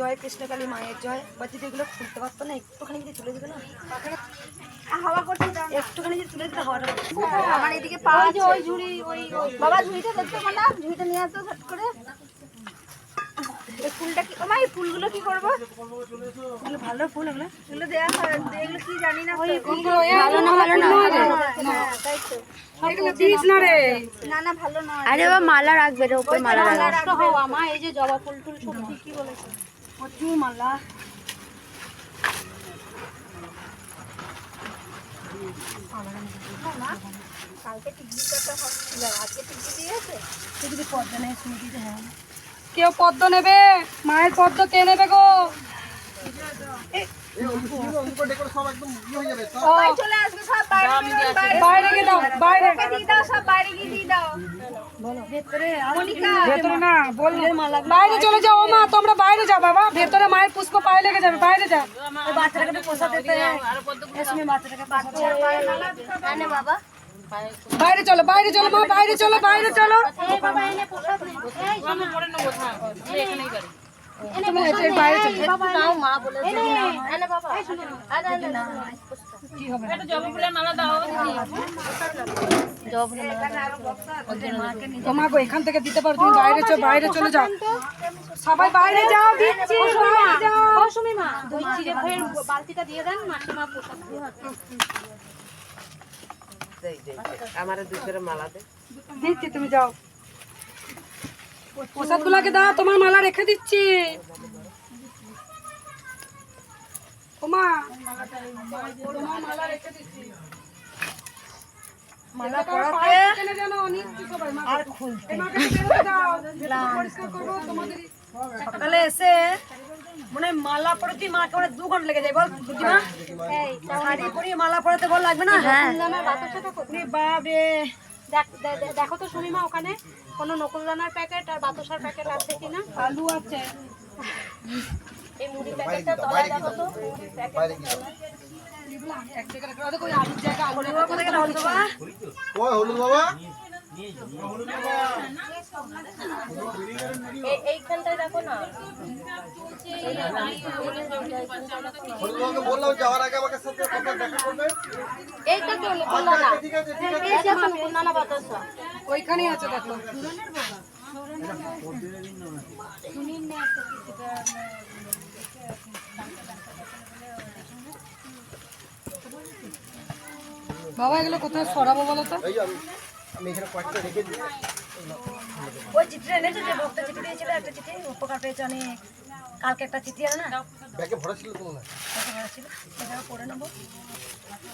জয় কৃষ্ণকালী মায়ের জয়। বা যদি এগুলো খুলতে পারতো না একটুখানি যদি তুলে দিবে না হাওয়া করছে দাও। একটুখানি যদি তুলে দিতে হাওয়াটা আমার এদিকে পাওয়া যে ওই ঝুড়ি ওই ওই- বাবা ঝুড়িটা দেখতে পালা ঝুড়িটা নিয়ে আসো ঝট করে। এই ফুলটা কি ওমা এই ফুলগুলো কি করব? এগুলো ভালো ফুল এগুলো এগুলো দেওয়া হয়। এগুলো কি জানি না। ভালো না ভালো না হ্যাঁ, তাই তো। না না না ভালো নয়। আরে বাবা মালা রাখবে রে মালা রাখবে। মা এই যে জবা ফুল টুল সব ঠিকই বলেছে। প্রচুর মালা কেউ পদ্ম নেবে? মায়ের পদ্ম কে নেবে গো? বাইরে গিয়ে দাও বাইরে। দাও সব বাইরে গিয়ে দিয়ে দাও। ভেতরে না বাইরে চলে যাও ও মা তোমরা বাইরে যাও বাবা। ভেতরে মায়ের পুষ্প পায়ে লেগে যাবে বাইরে যাও। বাইরে চলো বাইরে চলো মা বাইরে চলো বাইরে চলো। এই বাবা। এনে প্রসাদ নে তুমি এই যে বাইরে চলো। মা বলে এনে এনে বাবা আরে আরে না কি হবে ও মা গো এখান থেকে দিতে পারো তুমি বাইরে চলো বাইরে চলে যাও। সবাই বাইরে যাও মা দই চিড়ে বালতিটা দিয়ে দেন দিচ্ছি তুমি যাও। প্রসাদ গুলাকে দাও তোমার মালা রেখে দিচ্ছি। ওমা। মালা রেখে দিচ্ছি মালা পরাতে মা আর খুলতে সকালে এসে মনে হয় মালা পরাতে মাকে মানে দু ঘণ্টা লেগে যায়। বল এই শাড়ি পরিয়ে মালা পরাতে বল লাগবে না? হ্যাঁ। আমার বাতাসাটা কোথায় বাপ রে দেখ- তো সুমিমা ওখানে। কোনো নকুলদানার প্যাকেট আর বাতাসার প্যাকেট আছে কিনা? আলু আছে। এই মুড়ি প্যাকেটটা তলায় দেখো তো মুড়ির প্যাকেট এক জায়গায় রাখো দেখো ওই আলুর জায়গা আলু বলিবা কোথায় গেল হল বাবা ওই হলুদ বাবা। এই- এইখানটায় দেখো না। বললাম যাওয়ার আগে আমাকে সাথে কথা দেখা করবে। এইটা তো নকুলদানা ঠিক আছে ঠিক আছে। এই দেখো নকুলদানা বাতাসা। ওইখানেই আছে দেখো। বাবা এগুলো কোথায় সরাবো বলো তো? আমি আমি এখানে কয়েকটা রেখে দিই। ওই চিঠি এনেছো যে ভক্ত চিঠি দিয়েছিল একটা চিঠি উপকার পেয়েছে অনেক। কালকে একটা চিঠি আনো। না ব্যাগে ভরা ছিল তো না? বড় ছিল সেটা পড়ে নেব।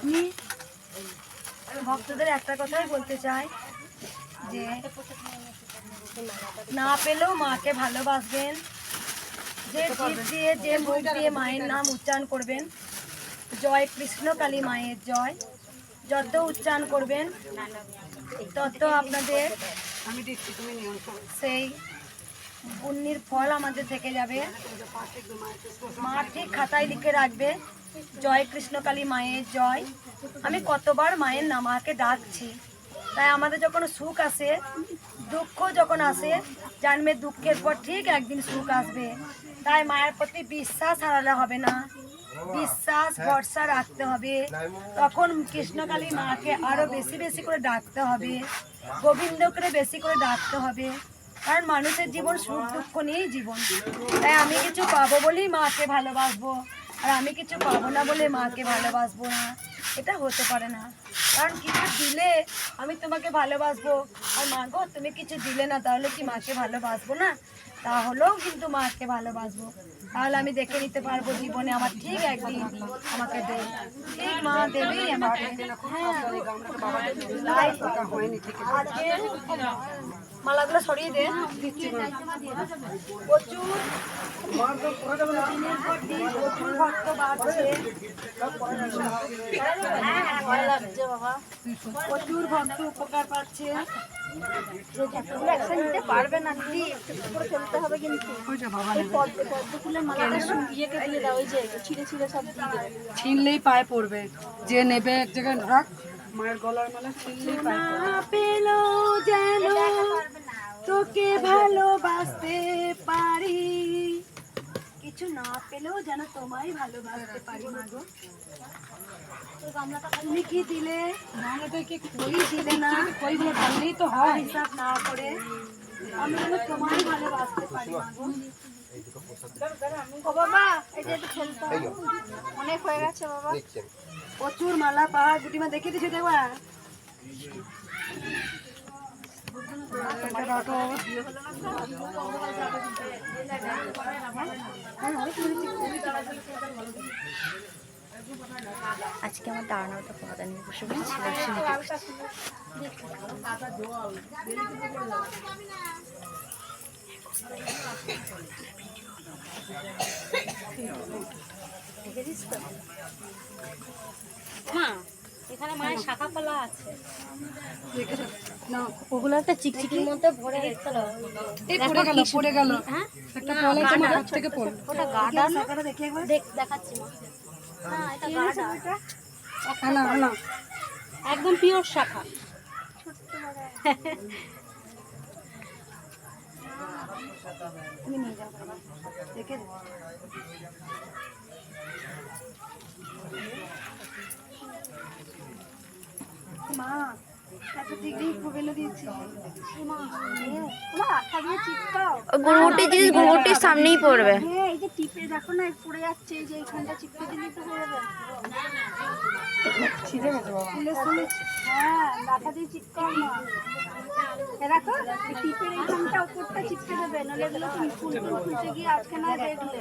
আমি ভক্তদের একটা কথাই বলতে চাই যে না পেলেও মাকে ভালোবাসবেন। যে জিভ দিয়ে যে মুখ দিয়ে মায়ের নাম উচ্চারণ করবেন। জয় কৃষ্ণ কালী মায়ের জয়। যত উচ্চারণ করবেন তত আপনাদের আমি দিচ্ছি তুমি সেই পুণ্যের ফল আমাদের থেকে যাবে। মা ঠিক খাতায় লিখে রাখবে, জয় কৃষ্ণকালী মায়ের জয়। আমি কতবার মায়ের নামাকে ডাকছি। তাই আমাদের যখন সুখ আসে, দুঃখ যখন আসে জানবে দুঃখের পর ঠিক একদিন সুখ আসবে। তাই মায়ের প্রতি বিশ্বাস হারালে হবে না। বিশ্বাস ভরসা রাখতে হবে। তখন কৃষ্ণকালী মাকে আরও বেশি বেশি করে ডাকতে হবে। গোবিন্দকে বেশি করে ডাকতে হবে। কারণ মানুষের জীবন সুখ দুঃখ নিয়েই জীবন। তাই আমি কিছু পাবো বলেই মাকে ভালোবাসবো। আর আমি কিছু পাবো না বলে মাকে ভালোবাসবো না। এটা হতে পারে না। কারণ কিছু দিলে আমি তোমাকে ভালোবাসবো। আর মা গো তুমি কিছু দিলে না তাহলে কি মাকে ভালোবাসবো না? তাহলেও কিন্তু মাকে ভালোবাসবো। তাহলে আমি দেখে নিতে পারব জীবনে আমার ঠিক একদিন আমাকে দেবে। ঠিক মা দেবেই আমাকে। আজকে মালাগুলো সরিয়ে দে। প্রচুর প্রচুর ভক্ত বাড়ছে। প্রচুর ভক্ত উপকার পাচ্ছে। নিতে পারবে না দিদি একটু একটু করে ফেলতে হবে কিন্তু। এই পদ্ম পদ্ম ফুলের মালাটা ইয়েকে দিয়ে দাও ওই যে ছিঁড়ে ছিঁড়ে সব দিয়ে ছিনলেই পায়ে পড়বে। যে নেবে এক জায়গায় রাখ। মায়ের গলার মালা ছিনলেই পায়ে পড়বে। পেল যেন তোকে ভালোবাসতে পারি। না পেলেও যেন তোমায় ভালোবাসতে পারি তুমি কি দিলে? বাংলাটা কই দিলে না তো হয়। হিসাব না করে আমি যেন তোমায় ভালোবাসতে পারি মা গো। ও বাবা এটা একটু খেলতে অনেক হয়ে গেছে বাবা। প্রচুর মালা পাহাড় গুটিমা দেখে দিছে দেখবা আজকে আমার দাঁড়ানোটা কথা নিয়ে বসে বলছি না ওগুলো একটা চিকচিকির মধ্যে ভরে রেখে এই পড়ে গেল পড়ে গেল। একটা পলাই তোমার হাত থেকে পড়ল ওটা দেখি দেখাচ্ছি মা। হ্যাঁ এটা গাডা হ্যাঁ হ্যাঁ একদম পিওর শাখা। নিয়ে যাও দেখে দেবো মা এত ডিগ্রি ফেলে দিয়েছি তোমার আঠা দিয়ে চিপকাও। গুরগুটির জিনিস গুরগুটির সামনেই পড়বে। হ্যাঁ এই যে টিপে দেখো না পড়ে যাচ্ছে এই যে এইখানটা চিপকে দিলে তো হয়ে বাবা। হ্যাঁ আঠা দিয়ে চিপকাও না দেখো টিপের এইখানটা উপরটা চিপকে দেবে নাহলে এগুলো তুমি ফুল ফুল খুলতে গিয়ে আজকে না দেখলে।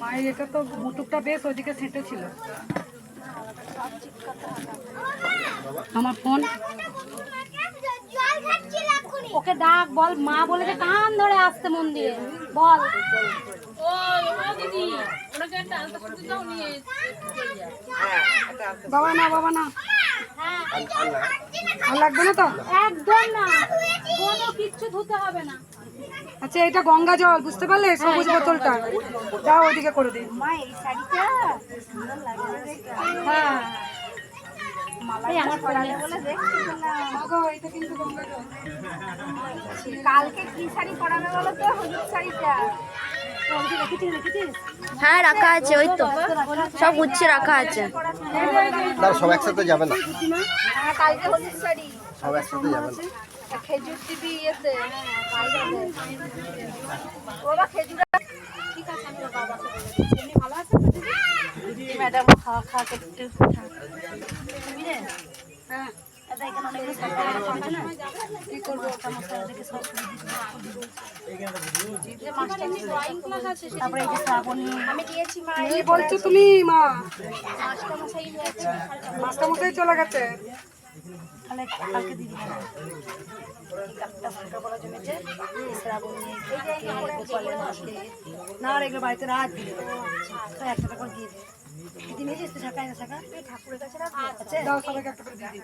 মায়ের এটা তো মুটুকটা বেশ ওইদিকে সেটে ছিল। আমার ফোন। ওকে ডাক, বল, মা বলেছে কান ধরে আসতে মন দিয়ে বল। বাবা না বাবা না। আর লাগবে না তো? একদম না। কোনো কিচ্ছু ধুতে হবে না। আচ্ছা এটা গঙ্গা জল বুঝতে পারলে? সবুজ বোতলটা। যাও ওইদিকে করে দিই। মা এই শাড়িটা সুন্দর লাগে না দেখতে? হ্যাঁ। এই আমার পরালে বলে দেখছি না মাগো এটা কিন্তু গঙ্গা জল। কালকে কি শাড়ি পরাবে বলো তো? হলুদ শাড়িটা। রেখেছিস রেখেছিস হ্যাঁ রাখা আছে ওই তো। সব গুছিয়ে রাখা আছে। সব একসাথে যাবে না। হ্যাঁ কালকে হলুদ শাড়ি। সব একসাথে যাবে না। খেজুর দিবি ইয়েতে ও বা খেজুর ম্যাডাম তুমি হ্যাঁ আছে বলছো তুমি মা। মাস্টার মশাই চলে গেছে। তাহলে কালকে দিদি একটা ফাঁকা করা জমেছে শ্রাবণী মাকে না আর এগুলো বাড়িতে রাখ দিলে। তো একটা টাকা দিয়ে দে। দিদি নিয়েছিস তো শাখা না শাখা ঠাকুরের কাছে রাখ। দাও সবাইকে একটা করে দিয়ে দিই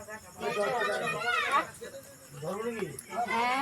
শুনি দিনাকে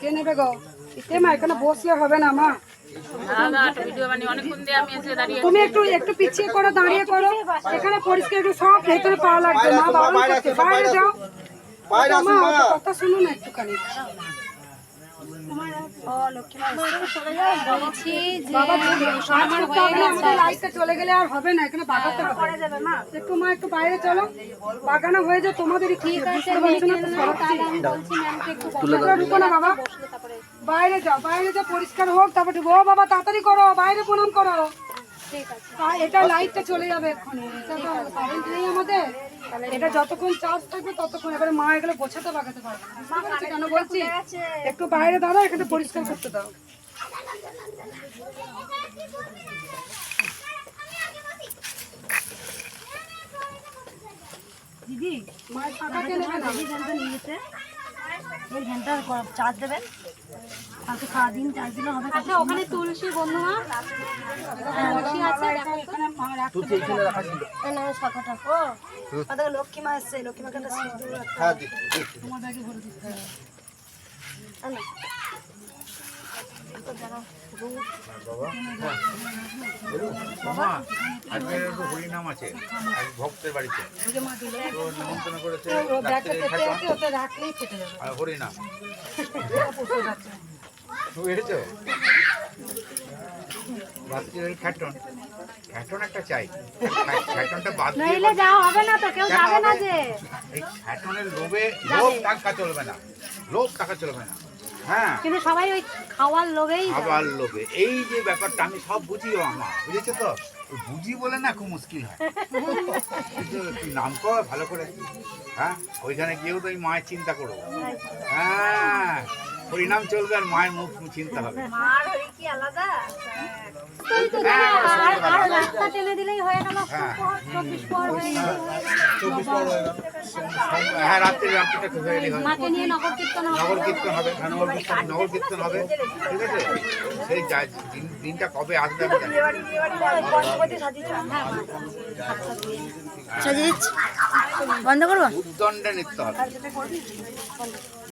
কে নেবে গো? কে মা এখানে বসলে হবে না মা? তুমি একটু একটু পিছিয়ে করো দাঁড়িয়ে করো এখানে পরিষ্কার একটু সব ভেতরে পাওয়া লাগবে। মা বাবা বাইরে যাও। কথা শুনো না একটুখানি। বলছি যে আমার হয়ে গেছে লাইটটা চলে গেলে আর হবে না এখানে বাগাতে হবে একটু মা একটু বাইরে চলো বাগানো হয়ে যায় তোমাদেরই ঠিক আছে বলছি ম্যামকে একটু তোমরা না বাবা বাইরে যাও বাইরে যাও পরিষ্কার হোক তারপরে ও বাবা তাড়াতাড়ি করো বাইরে প্রণাম করো এটা লাইটটা চলে যাবে এক্ষুনি কারেন্ট নেই আমাদের এটা যতক্ষণ চার্জ থাকবে ততক্ষণ এবারে মা এগুলো গোছাতে লাগাতে পারবে কেন বলছি? একটু বাইরে দাঁড়াও এখানে পরিষ্কার করতে দাও। দিদি মায়ের টাকা কেন নিয়েছে না? দিদি জানতো নিয়ে যেতে এই ঘণ্টার চার্জ দেবেন। কালকে সারাদিন চার্জ দিলে হবে। আচ্ছা ওখানে তুলসী বন্ধুমা তুলসী আছে দেখো তো। তুলসী এখানে রাখা ছিল। এই নাও শাখাটা ও। লক্ষ্মী মা এসছে লক্ষ্মী মাকে একটা সিঁদুর দিতে হ্যাঁ দিদি হবে। মা আজকে একটু হরিনাম আছে আজ ভক্তের বাড়িতে। তো নিমন্ত্রণ করেছে রাত্রে খাইতাম। ওটা রাখলেই কেটে যাবে। আর হরিনাম বুঝেছ রাত্রে ওই খ্যাটন খ্যাটন একটা চাই। খ্যাটনটা বাদ দিয়ে নইলে যাওয়া হবে না তো কেউ যাবে না যে। এই খ্যাটনের লোভে লোভ টাকা চলবে না। লোভ টাকা চলবে না। হ্যাঁ। কিন্তু সবাই ওই খাওয়ার লোভেই খাওয়ার লোভে। এই যে ব্যাপারটা আমি সব বুঝিও আমার বুঝেছ তো? বুঝি বলে না খুব মুশকিল হয়। নাম কর ভালো করে। হ্যাঁ? ওইখানে গিয়েও তো ওই মায়ের চিন্তা করব। হ্যাঁ। পরিণাম চলবে আর মায়ের মুখ চিন্তা হবে। মার হরি কি আলাদা? হ্যাঁ, হয়ে হ্যাঁ। হয়ে রাত্রি রাত্রিটা খুব হয়ে গেলে হবে নগর কীর্তন হবে। নগর কীর্তন হবে নগর কীর্তন হবে। ঠিক আছে? সেই দিন- দিনটা কবে আসবে বন্ধ করব? উদ্দণ্ডে নিতে হবে।